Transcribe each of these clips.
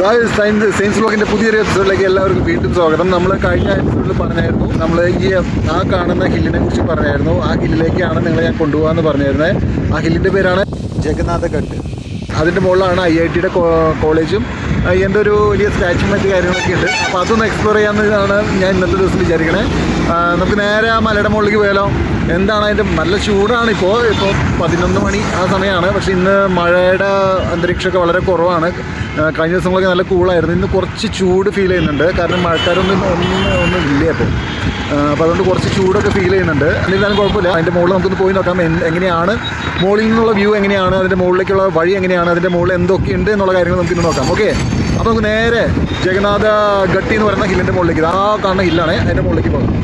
Science science പുതിയൊരു എപ്പിസോഡിലേക്ക് എല്ലാവർക്കും വീണ്ടും സ്വാഗതം. നമ്മൾ കഴിഞ്ഞ എപ്പിസോഡിൽ പറഞ്ഞായിരുന്നു നമ്മൾ ഈ ആ കാണുന്ന ഹില്ലിനെ കുറിച്ച് പറഞ്ഞായിരുന്നു. ആ ഹില്ലിലേക്കാണ് നിങ്ങളെ ഞാൻ കൊണ്ടുപോകാമെന്ന് പറഞ്ഞിരുന്നത് ആ ഹില്ലിന്റെ പേരാണ് ജഗന്നാഥഘട്ട്. അതിന്റെ മുകളിലാണ് ഐ ഐ ടിയുടെ കോളേജും. എന്റെ ഒരു വലിയ സ്റ്റാച്ചു മറ്റ് കാര്യങ്ങളൊക്കെ ഉണ്ട്. അപ്പോൾ അതൊന്ന് എക്സ്പ്ലോർ ചെയ്യാമെന്നാണ് ഞാൻ ഇന്നത്തെ ദിവസം വിചാരിക്കണേ. നമുക്ക് നേരെ ആ മലയുടെ മുകളിലേക്ക് പോയാലോ? എന്താണ് അതിന്റെ നല്ല ചൂടാണ് ഇപ്പോൾ. ഇപ്പോൾ പതിനൊന്ന് മണി ആ സമയമാണ്. പക്ഷേ ഇന്ന് മഴയുടെ അന്തരീക്ഷമൊക്കെ വളരെ കുറവാണ്. കഴിഞ്ഞ ദിവസങ്ങളൊക്കെ നല്ല കൂളായിരുന്നു. ഇന്ന് കുറച്ച് ചൂട് ഫീൽ ചെയ്യുന്നുണ്ട്. കാരണം മഴക്കാരൊന്നും ഒന്നും ഒന്നും ഇല്ല അപ്പോൾ അപ്പോൾ അതുകൊണ്ട് കുറച്ച് ചൂടൊക്കെ ഫീൽ ചെയ്യുന്നുണ്ട്. എന്നിരുന്നാലും കുഴപ്പമില്ല. അതിന്റെ മുകളിൽ നമുക്കൊന്ന് പോയി നോക്കാം. എങ്ങനെയാണ്? മുകളിൽ നിന്നുള്ള വ്യൂ എങ്ങനെയാണ്? അതിന്റെ മുകളിലേക്കുള്ള വഴി എങ്ങനെയാണ്? അതിന്റെ മുകളിൽ എന്തൊക്കെയുണ്ട് എന്നുള്ള കാര്യങ്ങൾ നമുക്ക് ഇന്ന് നോക്കാം. ഓക്കെ അപ്പോൾ നമുക്ക് നേരെ ജഗന്നാഥ ഗട്ടി എന്ന് പറയുന്ന ഹില്ലിന്റെ മുകളിലേക്ക്. ആ കാണുന്ന ഹില്ലാണ് അതിന്റെ മുകളിലേക്ക് പോകാം.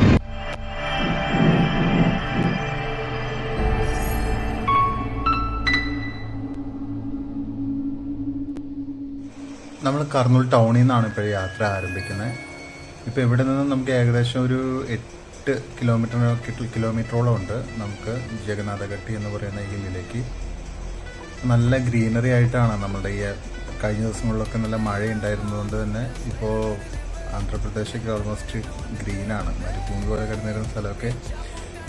നമ്മൾ കർണൂൽ ടൗണിൽ നിന്നാണ് ഇപ്പോൾ യാത്ര ആരംഭിക്കുന്നത്. ഇപ്പോൾ ഇവിടെ നിന്ന് നമുക്ക് ഏകദേശം ഒരു എട്ട് കിലോമീറ്റർ കിലോമീറ്ററോളം ഉണ്ട്. നമുക്ക് ജഗന്നാഥഘട്ടി എന്ന് പറയുന്ന ഹില്ലിലേക്ക്. നല്ല ഗ്രീനറി ആയിട്ടാണ് നമ്മുടെ ഈ കഴിഞ്ഞ ദിവസങ്ങളിലൊക്കെ നല്ല മഴ ഉണ്ടായിരുന്നതുകൊണ്ട് തന്നെ ഇപ്പോൾ ആന്ധ്രാപ്രദേശൊക്കെ ഓൾമോസ്റ്റ് ഗ്രീനാണ്. മരുഭൂമി പോലെ കിടന്നിരുന്ന സ്ഥലമൊക്കെ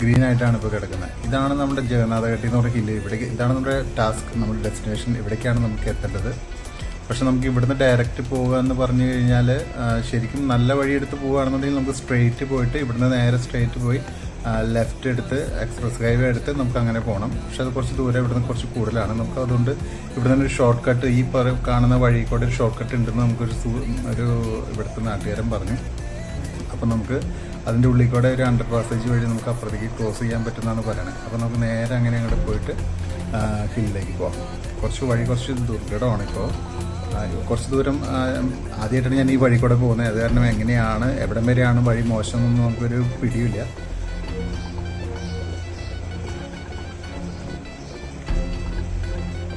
ഗ്രീൻ ആയിട്ടാണ് ഇപ്പോൾ കിടക്കുന്നത്. ഇതാണ് നമ്മുടെ ജഗന്നാഥഘട്ടി എന്ന് പറയുന്ന ഹില്ല്. ഇവിടെ ഇതാണ് നമ്മുടെ ടാസ്ക്. നമ്മുടെ ഡെസ്റ്റിനേഷൻ ഇവിടേക്കാണ് നമുക്ക് എത്തേണ്ടത്. പക്ഷെ നമുക്ക് ഇവിടുന്ന് ഡയറക്റ്റ് പോവുക എന്ന് പറഞ്ഞു കഴിഞ്ഞാൽ ശരിക്കും നല്ല വഴി വഴിയെടുത്ത് പോവുകയാണെന്നുണ്ടെങ്കിൽ നമുക്ക് സ്ട്രെയിറ്റ് പോയിട്ട് ഇവിടുന്ന് നേരെ സ്ട്രെയിറ്റ് പോയി ലെഫ്റ്റ് എടുത്ത് എക്സ്പ്രസ് ഹൈവേ എടുത്ത് നമുക്ക് അങ്ങനെ പോകണം പക്ഷെ അത് കുറച്ച് ദൂരം ഇവിടുന്ന് കുറച്ച് കൂടുതലാണ്. നമുക്ക് അതുകൊണ്ട് ഇവിടെ നിന്ന് ഒരു ഷോർട്ട് കട്ട് ഈ പറ കാണുന്ന വഴി കൂടെ ഒരു ഷോർട്ട് കട്ട് ഉണ്ടെന്ന് നമുക്കൊരു ഒരു ഇവിടുത്തെ നാട്ടുകാരൻ പറഞ്ഞു. അപ്പം നമുക്ക് അതിന്റെ ഉള്ളിൽ കൂടെ ഒരു അണ്ടർ പാസേജ് വഴി നമുക്ക് അപ്പുറത്തേക്ക് ക്രോസ് ചെയ്യാൻ പറ്റുന്നതാണ് പറയുന്നത് അപ്പോൾ നമുക്ക് നേരെ അങ്ങനെ അങ്ങോട്ട് പോയിട്ട് ഹില്ലിലേക്ക് പോകാം കുറച്ച് വഴി കുറച്ച് ദുർഘടമാണ് ഇപ്പോൾ കുറച്ച് ദൂരം ആദ്യമായിട്ടാണ് ഞാൻ ഈ വഴി കൂടെ പോകുന്നത്. അത് കാരണം എങ്ങനെയാണ് എവിടം വരെയാണ് വഴി മോശം എന്നൊന്നും നമുക്കൊരു പിടിയില്ല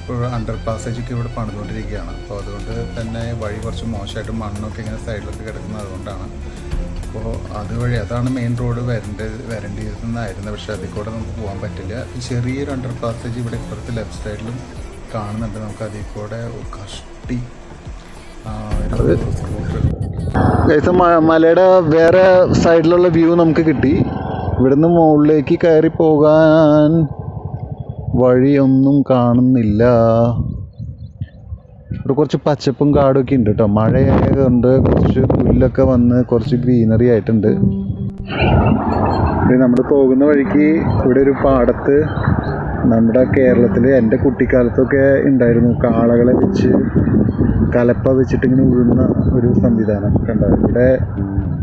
ഇപ്പോൾ അണ്ടർ പാസേജൊക്കെ ഇവിടെ പണിതുകൊണ്ടിരിക്കുകയാണ്. അപ്പോൾ അതുകൊണ്ട് തന്നെ വഴി കുറച്ച് മോശമായിട്ട് മണ്ണൊക്കെ ഇങ്ങനെ സൈഡിലൊക്കെ കിടക്കുന്നത് അതുകൊണ്ടാണ്. അപ്പോൾ അതുവഴി അതാണ് മെയിൻ റോഡ് വരേണ്ടത് വരേണ്ടിയിരുന്നതായിരുന്നു പക്ഷേ അതിൽ കൂടെ നമുക്ക് പോകാൻ പറ്റില്ല. ചെറിയൊരു അണ്ടർ പാസേജ് ഇവിടെ ഇപ്പുറത്ത് ലെഫ്റ്റ് സൈഡിലും കാണുന്നുണ്ട്. നമുക്ക് അതിൽ കൂടെ കഷ്ടി ഗൈസ് മലയുടെ വേറെ സൈഡിലുള്ള വ്യൂ നമുക്ക് കിട്ടി. ഇവിടുന്ന് മുകളിലേക്ക് കയറി പോകാൻ വഴിയൊന്നും കാണുന്നില്ല. ഇവിടെ കുറച്ച് പച്ചപ്പും കാടൊക്കെ ഉണ്ട് കേട്ടോ മഴയായതുകൊണ്ട് കുറച്ച് പുല്ലൊക്കെ വന്ന് കുറച്ച് ഗ്രീനറി ആയിട്ടുണ്ട്. നമ്മൾ പോകുന്ന വഴിക്ക് ഇവിടെ ഒരു പാടത്ത് നമ്മുടെ കേരളത്തിൽ എന്റെ കുട്ടിക്കാലത്തൊക്കെ ഉണ്ടായിരുന്നു കാളകളെ വെച്ച് കലപ്പ വെച്ചിട്ട് ഇങ്ങനെ ഉഴുന്ന ഒരു സംവിധാനം കണ്ടോ ഇവിടെ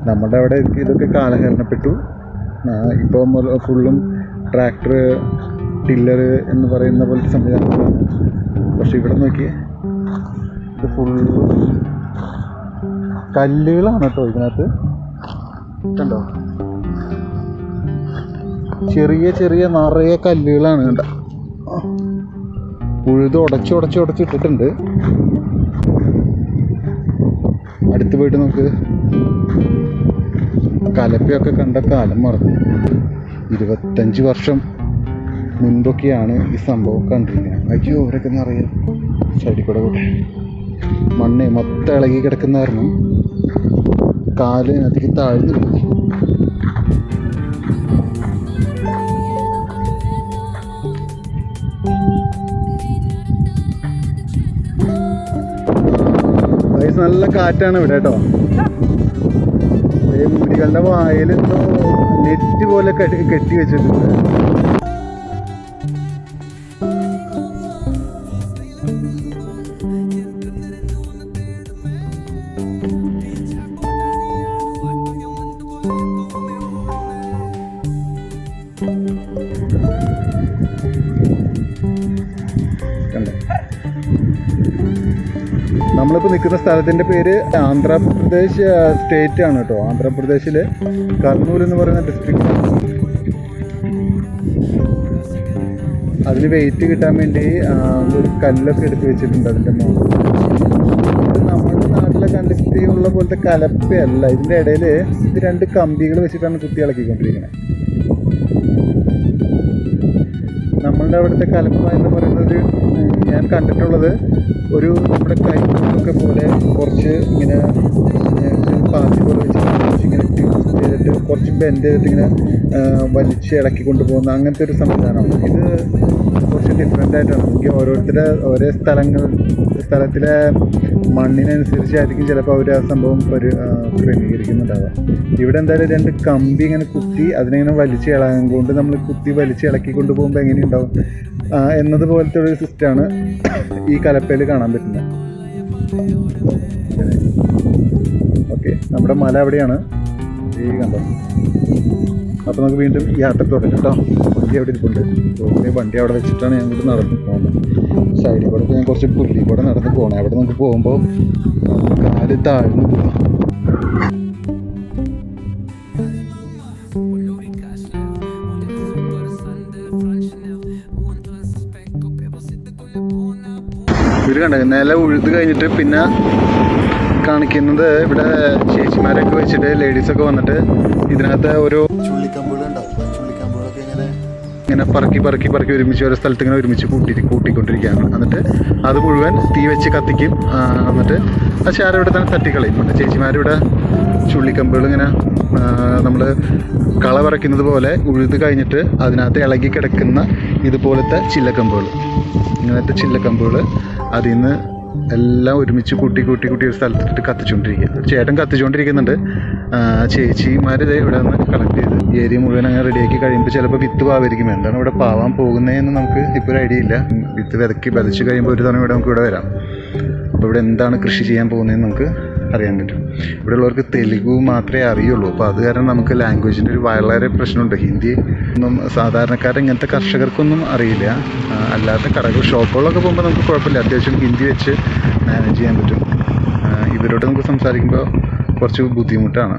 നമ്മുടെ അവിടെ ഇതൊക്കെ കാലഹരണപ്പെട്ടു. ഇപ്പോൾ ഫുള്ളും ട്രാക്ടർ ടില്ലർ എന്ന് പറയുന്ന പോലത്തെ സംവിധാനങ്ങളാണ്. പക്ഷെ ഇവിടെ നോക്കിയേ ഇത് ഫുള്ളും കല്ലുകളാണ് കേട്ടോ ഇതിനകത്ത്. കണ്ടോ? ചെറിയ ചെറിയ നിറയെ കല്ലുകളാണ് കണ്ട. ഉഴുത് ഉടച്ചു ഉടച്ചു ഉടച്ചിട്ടിട്ടുണ്ട് അടുത്ത് പോയിട്ട് നമുക്ക് കലപ്പയൊക്കെ കണ്ട കാലം മറന്നു. ഇരുപത്തഞ്ച് വർഷം മുൻപൊക്കെയാണ് ഈ സംഭവം കണ്ടിരിക്കുന്നത്. അയ്യോ അവരൊക്കെ നിറയെ സൈഡിൽ കൂടെ കൂടെ. മണ്ണ് മൊത്തം ഇളകി കിടക്കുന്ന കാരണം കാൽ അതിൽ താഴ്ന്നു നല്ല കാറ്റാണ് ഇവിടെ കേട്ടോ. മുടികളുടെ വായിലെന്തോ നെറ്റ് പോലെ കെട്ടി വെച്ചിട്ടുണ്ട്. നമ്മളിപ്പോൾ നിൽക്കുന്ന സ്ഥലത്തിന്റെ പേര് ആന്ധ്രാപ്രദേശ് സ്റ്റേറ്റ് ആണ് കേട്ടോ. ആന്ധ്രാപ്രദേശിലെ കർണൂൽ എന്ന് പറയുന്ന ഡിസ്ട്രിക്റ്റ് അതിന് വെയിറ്റ് കിട്ടാൻ വേണ്ടി ഒരു കല്ലൊക്കെ എടുത്ത് വെച്ചിട്ടുണ്ട് അതിന്റെ മുകളിൽ നമ്മുടെ നാട്ടിലെ കണ്ടിട്ടുള്ള പോലത്തെ കലപ്പയല്ല. ഇതിന്റെ ഇടയിൽ ഇത് രണ്ട് കമ്പികൾ വെച്ചിട്ടാണ് കുത്തി ഇളക്കിക്കൊണ്ടിരിക്കുന്നത് നമ്മളുടെ അവിടുത്തെ കലപ്പ എന്ന് പറയുന്നത് ഞാൻ കണ്ടിട്ടുള്ളത് ഒരു നമ്മുടെ കൈക്കൊക്കെ പോലെ കുറച്ച് ഇങ്ങനെ പാത്തി പോലെ വെച്ച് ഇങ്ങനെ ചെയ്തിട്ട് കുറച്ച് ബെൻഡ് ചെയ്തിട്ട് ഇങ്ങനെ വലിച്ച് ഇളക്കി കൊണ്ടുപോകുന്ന അങ്ങനത്തെ ഒരു സംവിധാനമാണ് ഇത് കുറച്ച് ഡിഫറെന്റ് ആയിട്ടാണ്. എനിക്ക് ഓരോരുത്തരുടെ ഓരോ സ്ഥലങ്ങൾ സ്ഥലത്തിലെ മണ്ണിനനുസരിച്ചായിരിക്കും ചിലപ്പോൾ അവർ ആ സംഭവം ഒരു ക്രമീകരിക്കുന്നുണ്ടാവുക. ഇവിടെ എന്തായാലും രണ്ട് കമ്പി ഇങ്ങനെ കുത്തി അതിനെങ്ങനെ വലിച്ച് ഇളകാൻ കൊണ്ട് നമ്മൾ കുത്തി വലിച്ച് ഇളക്കി കൊണ്ടുപോകുമ്പോൾ എങ്ങനെയുണ്ടാവും? എന്നതുപോലത്തെ ഒരു സിസ്റ്റമാണ് ഈ കലപ്പയിൽ കാണാൻ പറ്റുന്നത്. ഓക്കെ നമ്മുടെ മല അവിടെയാണ്. ഈ കണ്ടോ? അപ്പോൾ നമുക്ക് വീണ്ടും യാത്ര തുടരും കേട്ടോ. വണ്ടി അവിടെ ഇരിപ്പുണ്ട്. വണ്ടി അവിടെ വെച്ചിട്ടാണ് ഞാൻ ഇവിടെ നടന്നു പോകുന്നത്. സൈഡിൽ കൂടെ. ഞാൻ കുറച്ച് പുല്ലി കൂടെ നടന്ന് പോകണം അവിടെ നമുക്ക് പോകുമ്പോൾ കാൽ താഴ്ന്നു പോകാം ഇവർ കണ്ട? നില ഉഴുത് കഴിഞ്ഞിട്ട് പിന്നെ കാണിക്കുന്നത് ഇവിടെ ചേച്ചിമാരൊക്കെ വെച്ചിട്ട് ലേഡീസൊക്കെ വന്നിട്ട് ഇതിനകത്ത് ഓരോ ഇങ്ങനെ പറക്കി പറക്കി പറക്കി ഒരുമിച്ച് ഓരോ സ്ഥലത്ത് ഇങ്ങനെ ഒരുമിച്ച് കൂട്ടി കൂട്ടിക്കൊണ്ടിരിക്കുകയാണ്. എന്നിട്ട് അത് മുഴുവൻ തീ വെച്ച് കത്തിക്കും. എന്നിട്ട് ആ ചാരവിടെ തന്നെ തട്ടിക്കളയും. പിന്നെ ചേച്ചിമാരിവിടെ ചുള്ളിക്കമ്പുകൾ ഇങ്ങനെ നമ്മൾ കള പറക്കുന്നത് പോലെ ഉഴുത് കഴിഞ്ഞിട്ട് അതിനകത്ത് ഇളകി കിടക്കുന്ന ഇതുപോലത്തെ ചില്ലക്കമ്പുകൾ. ഇങ്ങനത്തെ ചില്ലക്കമ്പുകൾ അതിൽ നിന്ന് എല്ലാം ഒരുമിച്ച് കൂട്ടി കൂട്ടി കൂട്ടി ഒരു സ്ഥലത്തിട്ട് കത്തിച്ചുകൊണ്ടിരിക്കുക ചേട്ടൻ കത്തിച്ചുകൊണ്ടിരിക്കുന്നുണ്ട് ചേച്ചിമാർ ഇതേ ഇവിടെ നിന്ന് കളക്ട് ചെയ്ത്. ഏരി മുഴുവൻ അങ്ങനെ റെഡിയാക്കി കഴിയുമ്പോൾ ചിലപ്പോൾ വിത്ത് പാവായിരിക്കും. എന്താണ് ഇവിടെ പാവാൻ പോകുന്നതെന്ന് നമുക്ക് ഇപ്പോൾ ഒരു ഐഡിയ ഇല്ല. വിത്ത് വിതക്കി വിതച്ച് കഴിയുമ്പോൾ ഒരു തവണ ഇവിടെ നമുക്ക് ഇവിടെ വരാം. അപ്പോൾ ഇവിടെ എന്താണ് കൃഷി ചെയ്യാൻ പോകുന്നതെന്ന് നമുക്ക് അറിയാൻ പറ്റും. ഇവിടെ ഉള്ളവർക്ക് തെലുഗു മാത്രമേ അറിയുള്ളൂ. അപ്പോൾ അത് കാരണം നമുക്ക് ലാംഗ്വേജിന്റെ ഒരു വളരെ പ്രശ്നമുണ്ട്. ഹിന്ദി ഒന്നും സാധാരണക്കാരെ ഇങ്ങനത്തെ കർഷകർക്കൊന്നും അറിയില്ല. അല്ലാത്ത കടകൾ ഷോപ്പുകളൊക്കെ പോകുമ്പോൾ നമുക്ക് കുഴപ്പമില്ല. അത്യാവശ്യം ഹിന്ദി വെച്ച് മാനേജ് ചെയ്യാൻ പറ്റും. ഇവരോട് നമുക്ക് സംസാരിക്കുമ്പോൾ കുറച്ച് ബുദ്ധിമുട്ടാണ്.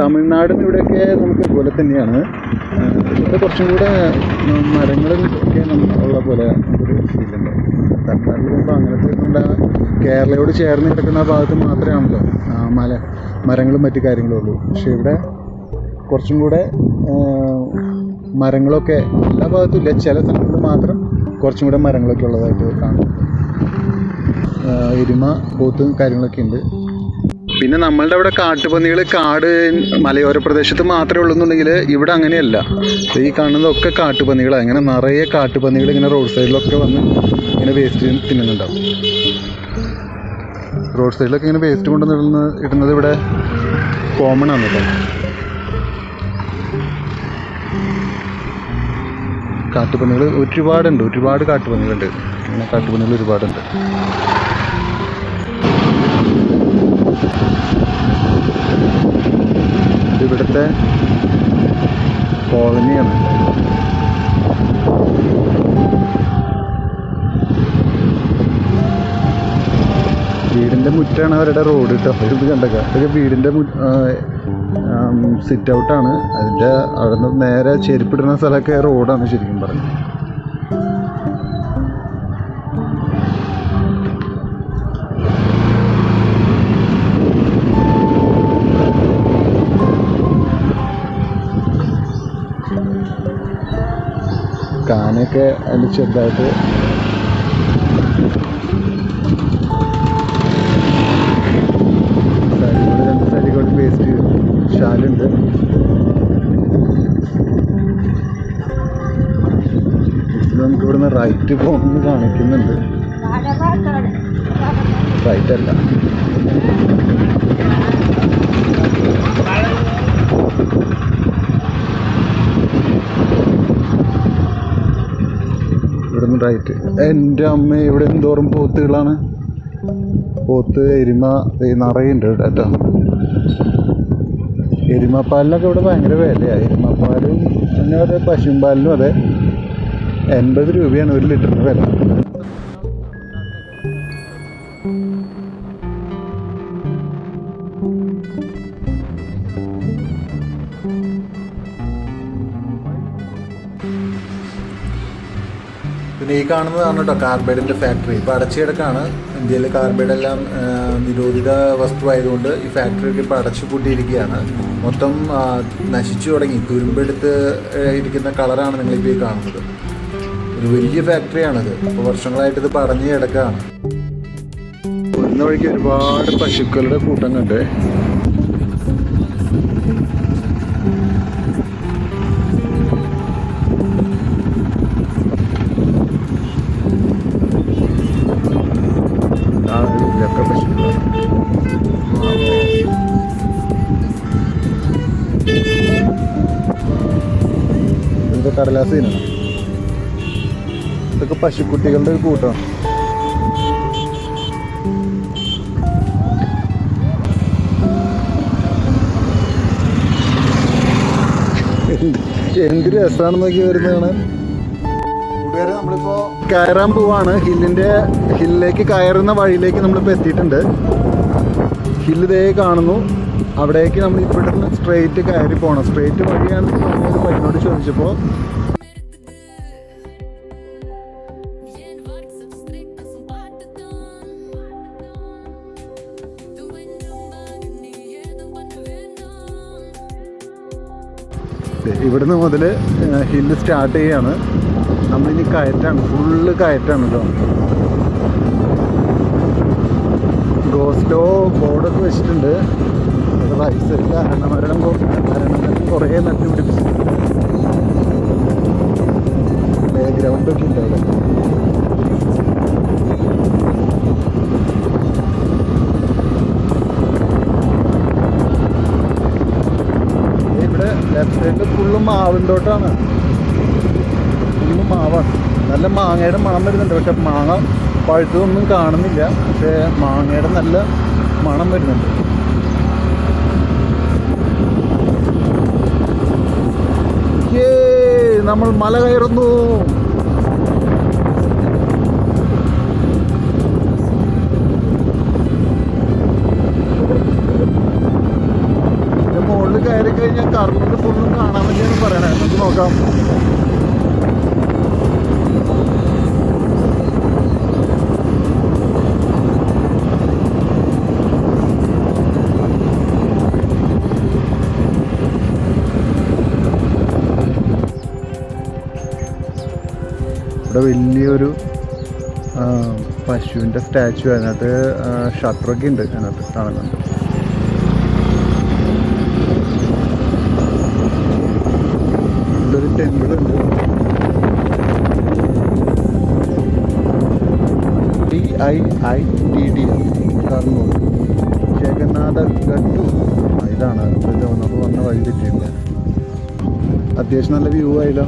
തമിഴ്നാടും ഇവിടെയൊക്കെ നമുക്ക് ഇതുപോലെ തന്നെയാണ്. ഇവിടെ കുറച്ചും കൂടെ മരങ്ങളിൽ ഒക്കെ ഉള്ള പോലെ ഒരു ഫീലുണ്ട് തമിഴ്നാട്ടിൽ പോകുമ്പോൾ അങ്ങനത്തെ നമ്മുടെ കേരളയോട് ചേർന്ന് കിടക്കുന്ന ഭാഗത്ത് മാത്രമാണല്ലോ മല മരങ്ങളും മറ്റു കാര്യങ്ങളും ഉള്ളൂ. പക്ഷെ ഇവിടെ കുറച്ചും കൂടെ മരങ്ങളൊക്കെ എല്ലാ ഭാഗത്തും ഇല്ല. ചില സ്ഥലങ്ങളിൽ മാത്രം കുറച്ചും കൂടെ മരങ്ങളൊക്കെ ഉള്ളതായിട്ട് കാണുന്നുണ്ട് എരുമ പോത്തും കാര്യങ്ങളൊക്കെ ഉണ്ട്. പിന്നെ നമ്മളുടെ അവിടെ കാട്ടുപന്നികൾ കാട് മലയോര പ്രദേശത്ത് മാത്രമേ ഉള്ളൂ എന്നുണ്ടെങ്കിൽ ഇവിടെ അങ്ങനെയല്ല. ഈ കാണുന്നതൊക്കെ കാട്ടുപന്നികളാണ് ഇങ്ങനെ നിറയെ കാട്ടുപന്നികൾ ഇങ്ങനെ റോഡ് സൈഡിലൊക്കെ വന്ന് ഇങ്ങനെ വേസ്റ്റ് തിന്നുന്നുണ്ടാവും. റോഡ് സൈഡിലൊക്കെ ഇങ്ങനെ വേസ്റ്റ് കൊണ്ട് ഇടുന്ന ഇടുന്നത് ഇവിടെ കോമൺ ആണ് കേട്ടോ കാട്ടുപന്നികൾ ഒരുപാടുണ്ട്. ഒരുപാട് കാട്ടുപന്നികളുണ്ട്. ഇങ്ങനെ കാട്ടുപന്നികൾ ഒരുപാടുണ്ട് ഇത് ഇവിടുത്തെ കോളനിയാണ്. വീടിന്റെ മുറ്റാണ് അവരുടെ റോഡ് കേട്ടോ. ഇത് കണ്ടൊക്കെ. ഇതൊക്കെ വീടിന്റെ സിറ്റ് ഔട്ടാണ് അതിന്റെ അവിടെ നിന്ന് നേരെ ചെരുപ്പിടുന്ന സ്ഥലമൊക്കെ റോഡാണ് ശരിക്കും പറഞ്ഞത്. കാനൊക്കെ അതിൽ ചെറുതായിട്ട് രണ്ട് വേസ്റ്റ് ഷാലുണ്ട്. നമുക്ക് ഇവിടുന്ന് റൈറ്റ് പോകുന്നത് കാണിക്കുന്നുണ്ട്. റൈറ്റ് അല്ല. റൈറ്റ് എന്റെ അമ്മ ഇവിടെ എന്തോറും പോത്തുകളാണ്? പോത്ത് എരുമ നിറയുണ്ട് ഇവിടെ കേട്ടോ എരുമപ്പാലിനൊക്കെ ഇവിടെ ഭയങ്കര വിലയാണ് എരുമപ്പാലും പിന്നെ അതെ പശുമ്പാലിനും അതെ എൺപത് രൂപയാണ് ഒരു ലിറ്ററിന് വില. കാണുന്നതാണ് കേട്ടോ കാർബൈഡിന്റെ ഫാക്ടറി ഇപ്പോൾ അടച്ചു കിടക്കാണ് ഇന്ത്യയിൽ കാർബൈഡെല്ലാം നിരോധിത വസ്തുവായതുകൊണ്ട് ഈ ഫാക്ടറിയൊക്കെ ഇപ്പോൾ അടച്ചു പൂട്ടിയിരിക്കുകയാണ്. മൊത്തം നശിച്ചു തുടങ്ങി. തുരുമ്പെടുത്ത് ഇരിക്കുന്ന കളറാണ് നിങ്ങളിപ്പോൾ ഈ കാണുന്നത്. ഒരു വലിയ ഫാക്ടറിയാണിത് ഇപ്പോൾ വർഷങ്ങളായിട്ട് ഇത് പടഞ്ഞു കിടക്കുകയാണ് വരുന്ന വഴിക്ക് ഒരുപാട് പശുക്കളുടെ കൂട്ടം കണ്ട് കടലാസ് തിന്നണം ഇതൊക്കെ പശുക്കുട്ടികളുടെ ഒരു കൂട്ടമാണ് എന്ത് രസമാണ് നോക്കി വരുന്നതാണ്. കൂട്ടുകാരെ നമ്മളിപ്പോ കയറാൻ പോവാണ്. ഹില്ലിന്റെ ഹില്ലിലേക്ക് കയറുന്ന വഴിയിലേക്ക് നമ്മളിപ്പോ എത്തിയിട്ടുണ്ട്. ഹില്ല് ദേ കാണുന്നു. അവിടേക്ക് നമ്മൾ ഇവിടെ നിന്ന് സ്ട്രെയിറ്റ് കയറി പോകണം സ്ട്രെയിറ്റ് വഴിയാണ് ഒരു പയ്യനോട് ചോദിച്ചപ്പോൾ ഇവിടുന്ന് മുതൽ ഹില്ല് സ്റ്റാർട്ട് ചെയ്യാണ്. നമ്മളിനി കയറ്റാണ്. ഫുള്ള് കയറ്റാണ് കേട്ടോ ഗോസ്ലോ ബോർഡൊക്കെ വെച്ചിട്ടുണ്ട്. അത് വയസ്സിൽ അരണമരണം അരണമരണം കുറേ നട്ടു പിടിപ്പിച്ചു പ്ലേ ഗ്രൗണ്ടൊക്കെ ഉണ്ട് അവിടെ. ഇവിടെ ലെഫ്റ്റ് സൈഡിൽ ഫുള്ള് മാവിൻതോട്ടാണ്. ഫുള്ള് മാവാണ്. നല്ല മാങ്ങയുടെ മണം വരുന്നുണ്ട്. പക്ഷെ മാങ്ങ പഴുത്തതൊന്നും കാണുന്നില്ല. പക്ഷേ മാങ്ങയുടെ നല്ല മണം വരുന്നുണ്ട്. നമ്മൾ മല കയറുന്നു. വലിയൊരു പശുവിന്റെ സ്റ്റാച്ചു അതിനകത്ത് ഷട്ടറൊക്കെ ഉണ്ട് അതിനകത്ത് കാണുന്നുണ്ട്. ഇതൊരു ഉണ്ട്. T I I T D Kurnool Jagannatha Gattu ഇതാണ് ഇത്. നമ്മൾ വന്ന വഴി തെറ്റിയില്ല അത്യാവശ്യം നല്ല വ്യൂ ആയില്ലോ.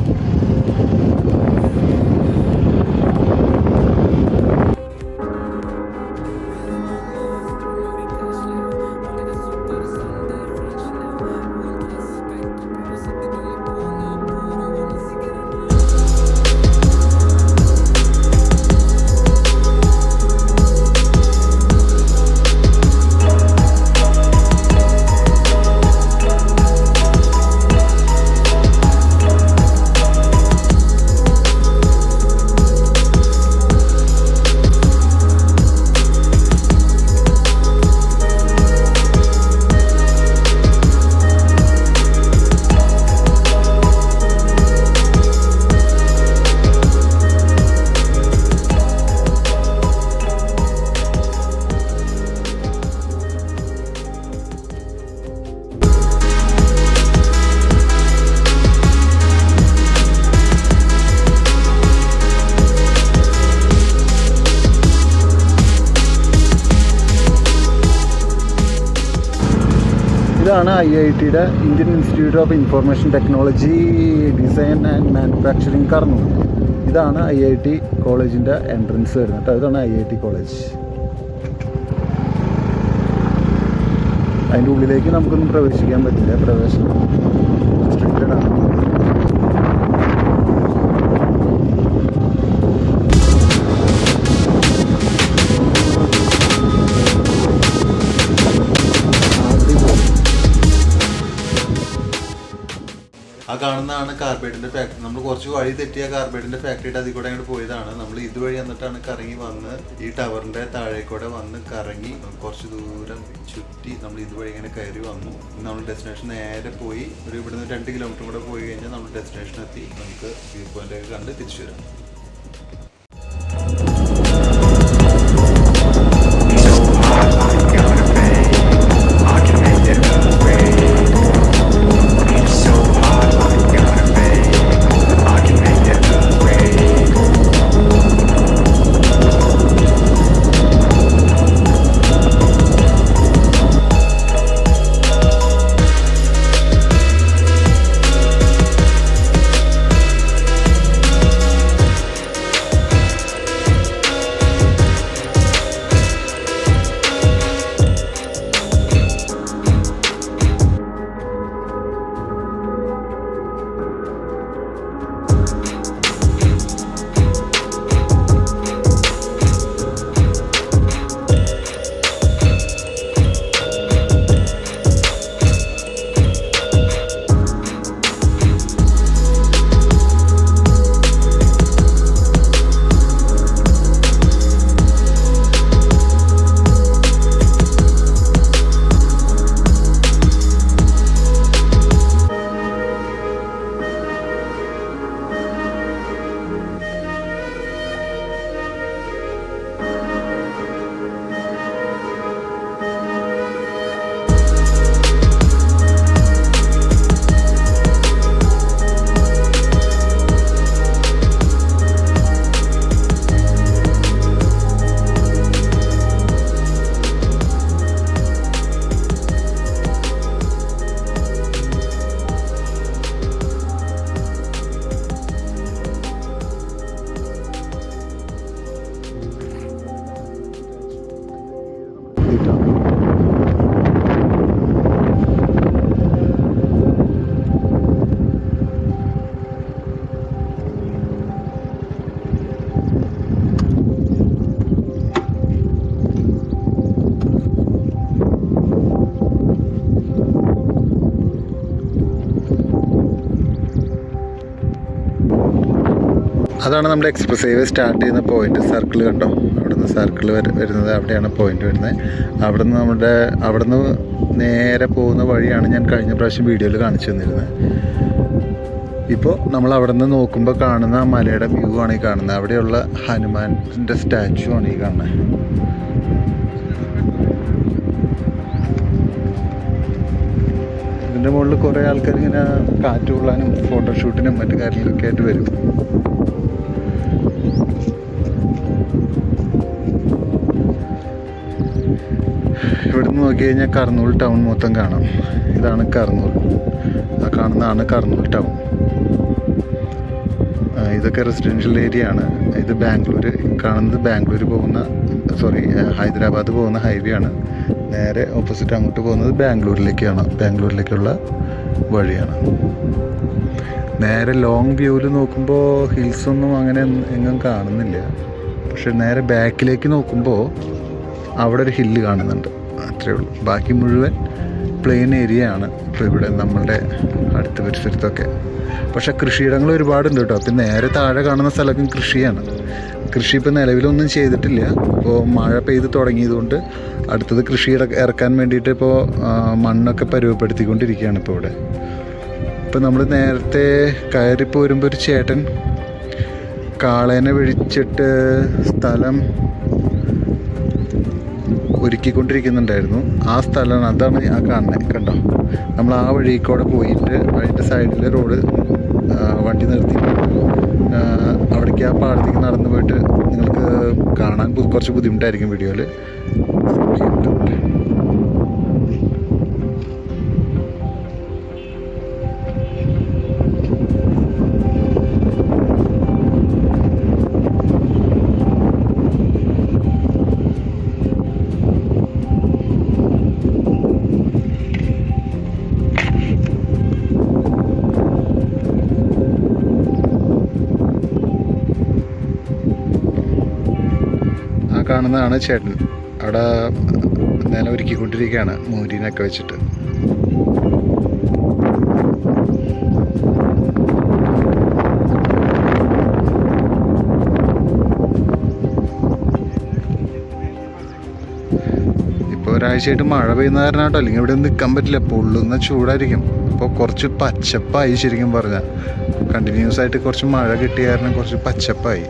ഇതാണ് ഐ ഐ ടിയുടെ Indian institute of information technology design and manufacturing Kurnool. ഇതാണ് ഐ ഐ ടി കോളേജിന്റെ എൻട്രൻസ് വരുന്നത് ഇതാണ് ഐ ഐ ടി കോളേജ്. അതിന്റെ ഉള്ളിലേക്ക് നമുക്കൊന്നും പ്രവേശിക്കാൻ പറ്റില്ല. പ്രവേശനം റെസ്ട്രിക്റ്റഡ് ആണ്. കാണുന്നതാണ് കാർബൈഡിന്റെ ഫാക്ടറി നമ്മൾ കുറച്ച് വഴി തെറ്റിയ കാർബൈഡിന്റെ ഫാക്ടറിയുടെ അതിൽ കൂടെ അങ്ങോട്ട് പോയതാണ്. നമ്മൾ ഇതുവഴി എന്നിട്ടാണ് കറങ്ങി വന്ന് ഈ ടവറിന്റെ താഴെ കൂടെ വന്ന് കറങ്ങി കുറച്ച് ദൂരം ചുറ്റി നമ്മൾ ഇതുവഴി ഇങ്ങനെ കയറി വന്നു. നമ്മൾ ഡെസ്റ്റിനേഷൻ നേരെ പോയി ഒരു ഇവിടുന്ന് രണ്ട് കിലോമീറ്റർ കൂടെ പോയി കഴിഞ്ഞാൽ നമ്മൾ ഡെസ്റ്റിനേഷൻ എത്തി. നമുക്ക് വ്യൂ പോയിന്റ് ഒക്കെ കണ്ട് തിരിച്ചു വരാം. അതാണ് നമ്മുടെ എക്സ്പ്രസ് ഹൈവേ സ്റ്റാർട്ട് ചെയ്യുന്ന പോയിന്റ് സർക്കിൾ കണ്ടോ? അവിടുന്ന് സർക്കിൾ വരുന്നത് അവിടെയാണ് പോയിന്റ് വരുന്നത്. അവിടുന്ന് നമ്മുടെ അവിടുന്ന് നേരെ പോകുന്ന വഴിയാണ് ഞാൻ കഴിഞ്ഞ പ്രാവശ്യം വീഡിയോയിൽ കാണിച്ചു തന്നിരുന്നത്. ഇപ്പോൾ നമ്മൾ അവിടെ നിന്ന് നോക്കുമ്പോൾ കാണുന്ന ആ മലയുടെ വ്യൂ ആണ് ഈ കാണുന്നത്. അവിടെയുള്ള ഹനുമാന്റെ സ്റ്റാച്ചു ആണ് ഈ കാണുന്നത്. ഇതിന്റെ മുകളിൽ കുറേ ആൾക്കാർ ഇങ്ങനെ കാറ്റ് കൊള്ളാനും ഫോട്ടോഷൂട്ടിനും മറ്റു കാര്യങ്ങളൊക്കെ ആയിട്ട് വരും. ഇവിടെ നിന്ന് നോക്കി കഴിഞ്ഞാൽ കർണൂൽ ടൗൺ മൊത്തം കാണാം. ഇതാണ് കർണൂൽ ആ കാണുന്നതാണ് കർണൂൽ ടൗൺ. ഇതൊക്കെ റെസിഡൻഷ്യൽ ഏരിയ ആണ്. ഇത് ബാംഗ്ലൂർ കാണുന്നത് ബാംഗ്ലൂർ പോകുന്ന സോറി ഹൈദരാബാദ് പോകുന്ന ഹൈവേ ആണ്. നേരെ ഓപ്പോസിറ്റ് അങ്ങോട്ട് പോകുന്നത് ബാംഗ്ലൂരിലേക്കാണ്. ബാംഗ്ലൂരിലേക്കുള്ള വഴിയാണ്. നേരെ ലോങ് വ്യൂവിൽ നോക്കുമ്പോൾ ഹിൽസൊന്നും അങ്ങനെ എങ്ങും കാണുന്നില്ല. പക്ഷെ നേരെ ബാക്കിലേക്ക് നോക്കുമ്പോൾ അവിടെ ഒരു ഹില്ല് കാണുന്നുണ്ട്. അത്രേ ഉള്ളൂ. ബാക്കി മുഴുവൻ പ്ലെയിൻ ഏരിയ ആണ് ഇപ്പോൾ ഇവിടെ നമ്മളുടെ അടുത്ത പരിസരത്തൊക്കെ. പക്ഷെ കൃഷിയിടങ്ങൾ ഒരുപാടുണ്ട് കേട്ടോ. പിന്നെ നേരെ താഴെ കാണുന്ന സ്ഥലത്തും കൃഷിയാണ്. കൃഷി ഇപ്പോൾ നിലവിലൊന്നും ചെയ്തിട്ടില്ല. ഇപ്പോൾ മഴ പെയ്ത് തുടങ്ങിയതുകൊണ്ട് അടുത്തത് കൃഷി ഇറക്കാൻ വേണ്ടിയിട്ട് ഇപ്പോൾ മണ്ണൊക്കെ പരുവപ്പെടുത്തിക്കൊണ്ടിരിക്കുകയാണ് ഇപ്പോൾ ഇവിടെ. ഇപ്പം നമ്മൾ നേരത്തെ കയറി പോരുമ്പോൾ ഒരു ചേട്ടൻ കാളേനെ വിഴിച്ചിട്ട് സ്ഥലം ഒരുക്കിക്കൊണ്ടിരിക്കുന്നുണ്ടായിരുന്നു. ആ സ്ഥലമാണ് അതാണ് ആ കാണുന്നത് കണ്ടോ? നമ്മൾ ആ വഴി കൂടെ പോയിട്ട് അതിന്റെ സൈഡിലെ റോഡ് വണ്ടി നിർത്തി. അവിടേക്ക് ആ പാടത്തേക്ക് നടന്നു പോയിട്ട് നിങ്ങൾക്ക് കാണാൻ കുറച്ച് ബുദ്ധിമുട്ടായിരിക്കും വീഡിയോയിൽ കാണുന്നതാണ് ചേട്ടൻ. അവിടെ നില ഒരുക്കിക്കൊണ്ടിരിക്കുകയാണ് മൂരിനൊക്കെ വെച്ചിട്ട്. ഇപ്പോൾ ഒരാഴ്ചയായിട്ട് മഴ പെയ്യുന്ന കാരണം കേട്ടോ അല്ലെങ്കിൽ ഇവിടെ നിൽക്കാൻ പറ്റില്ല. പൊള്ളുന്ന ചൂടായിരിക്കും. അപ്പോൾ കുറച്ച് പച്ചപ്പായി ശരിക്കും പറഞ്ഞാൽ കണ്ടിന്യൂസ് ആയിട്ട് കുറച്ച് മഴ കിട്ടിയ കാരണം കുറച്ച് പച്ചപ്പായി.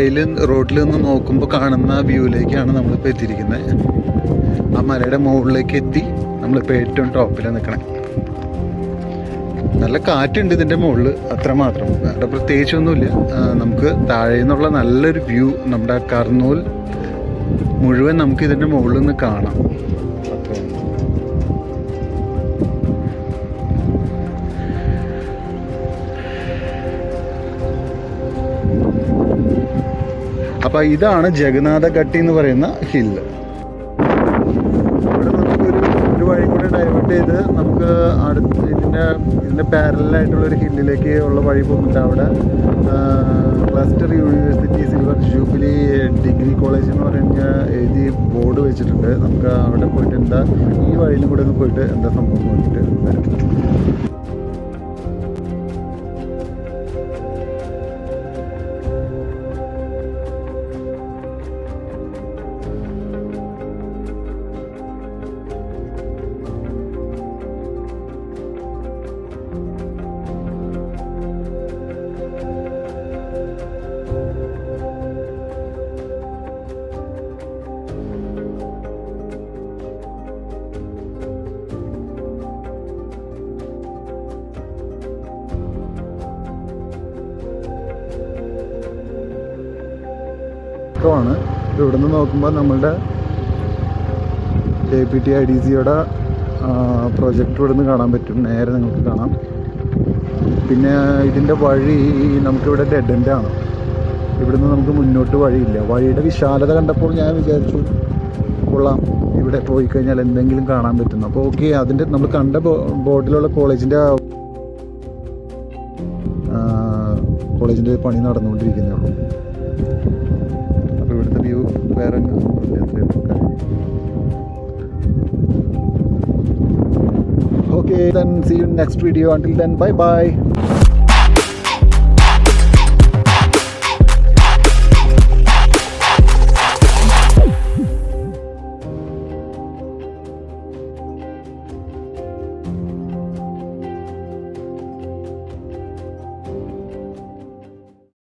താഴയിൽ റോഡിൽ നിന്ന് നോക്കുമ്പോൾ കാണുന്ന വ്യൂവിലേക്കാണ് നമ്മളിപ്പോൾ എത്തിയിരിക്കുന്നത്. ആ മലയുടെ മുകളിലേക്ക് എത്തി നമ്മളിപ്പോൾ ഏറ്റവും ടോപ്പിൽ നിൽക്കണം. നല്ല കാറ്റുണ്ട് ഇതിന്റെ മുകളിൽ അത്രമാത്രം. വേറെ പ്രത്യേകിച്ചൊന്നുമില്ല. നമുക്ക് താഴെ നിന്നുള്ള നല്ലൊരു വ്യൂ നമ്മുടെ കർന്നൂൽ മുഴുവൻ നമുക്ക് ഇതിന്റെ മുകളിൽ നിന്ന് കാണാം. അപ്പോൾ ഇതാണ് ജഗന്നാഥ ഗട്ടി എന്ന് പറയുന്ന ഹില്ല് ഇവിടെ നമുക്കൊരു ഒരു വഴി കൂടി ഡൈവേർട്ട് ചെയ്ത് നമുക്ക് അടുത്ത് ഇതിന്റെ ഇതിന്റെ പാരലായിട്ടുള്ള ഒരു ഹില്ലിലേക്ക് ഉള്ള വഴി പോകുന്നുണ്ട് അവിടെ. Cluster university silver jubilee degree college എന്ന് പറഞ്ഞ എഴുതി ബോർഡ് വെച്ചിട്ടുണ്ട്. നമുക്ക് അവിടെ പോയിട്ട് എന്താ ഈ വഴിയിലും കൂടെ ഒന്ന് പോയിട്ട് എന്താ സംഭവം നോക്കിയിട്ട് വരാം. ആണ് ഇവിടെ നിന്ന് നോക്കുമ്പോൾ നമ്മളുടെ K P T I D സിയുടെ പ്രൊജക്റ്റ് നിന്ന് കാണാൻ പറ്റും. നേരെ നിങ്ങൾക്ക് കാണാം. പിന്നെ ഇതിന്റെ വഴി നമുക്കിവിടെ ഡെഡ് എൻഡാണ് ഇവിടുന്ന് നമുക്ക് മുന്നോട്ട് വഴിയില്ല. വഴിയുടെ വിശാലത കണ്ടപ്പോൾ ഞാൻ വിചാരിച്ചു കൊള്ളാം. ഇവിടെ പോയി കഴിഞ്ഞാൽ എന്തെങ്കിലും കാണാൻ പറ്റുന്നു അപ്പോൾ ഓക്കെ അതിന്റെ നമ്മൾ കണ്ട ബോർഡിലുള്ള കോളേജിന്റെ കോളേജിന്റെ പണി നടന്നുകൊണ്ടിരിക്കുന്നേ ഉള്ളൂ. അപ്പോൾ Okay, then see you in next video. Until then, bye bye.